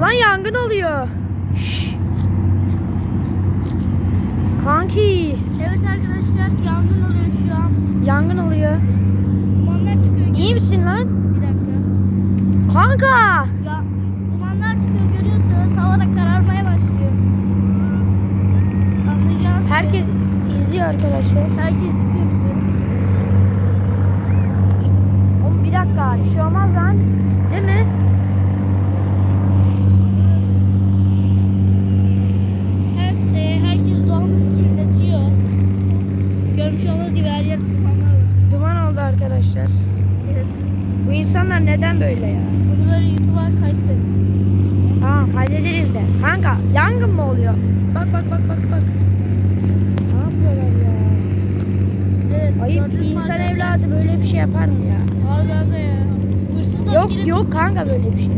Lan yangın oluyor. Şşş. Kanki Evet arkadaşlar yangın oluyor şu an. yangın oluyor. Dumanlar çıkıyor. İyi misin lan? Bir dakika. Kanka. Ya dumanlar çıkıyor görüyorsunuz. Havada kararmaya başlıyor. Anlayacağınız gibi. Herkes izliyor arkadaşlar. herkes izliyor bizi. Oğlum bir dakika bir şey olmaz lan. Değil mi? Her, e, herkes doğamızı kirletiyor. Görmüş olduğunuz gibi her yer dumanlar var. Duman oldu arkadaşlar. Bu insanlar neden böyle ya? Bunu böyle YouTube'a kaydedelim. Tamam kaydederiz de. Kanka yangın mı oluyor? Bak bak bak bak bak. Ne yapıyorlar ya? Evet. Ayıp mü insan evladı böyle bir şey yapar mı ya? Harbi kanka ya. Hırsızlar Yok girip- yok kanka böyle bir şey.